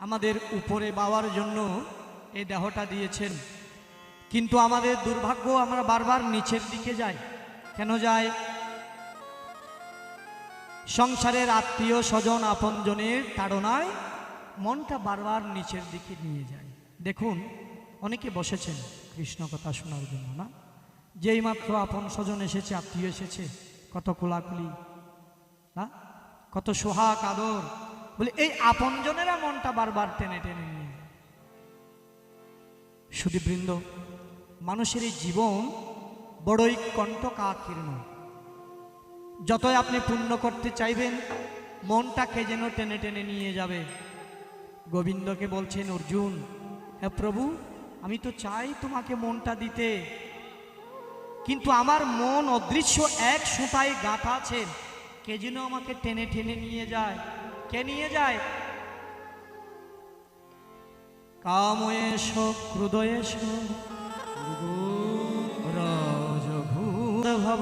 আমাদের উপরে পাওয়ার জন্য এই দেহটা দিয়েছেন। কিন্তু আমাদের দুর্ভাগ্য আমরা বারবার নিচের দিকে যাই। কেন যায় সংসারের আত্মীয় স্বজন আপনজনের তাড়নায় মনটা বারবার নিচের দিকে নিয়ে যায়। দেখুন, অনেকে বসেছেন কৃষ্ণ কথা শোনার জন্য, না? যেই মাত্র আপন স্বজন এসেছে, আত্মীয় এসেছে, কত কোলাকুলি, না? কত সোহাগ আদর বলে, এই আপনজনেরা মনটা বারবার টেনে টেনে নিয়ে সুদীবৃন্দ মানুষের এই জীবন বড়ই কণ্ঠকাকীর্ণ যতই আপনি পূর্ণ করতে চাইবেন, মনটাকে যেন টেনে টেনে নিয়ে যাবে। গোবিন্দকে বলছেন, অর্জুন হ্যাঁ প্রভু, আমি তো চাই তোমাকে মনটা দিতে। কিন্তু আমার মন অদৃশ্য এক সুতায় গাঁথা আছে। কে যেন আমাকে টেনে টেনে নিয়ে যায়? কে নিয়ে যায়? কাময়েশ ক্রুদয়েশ ভব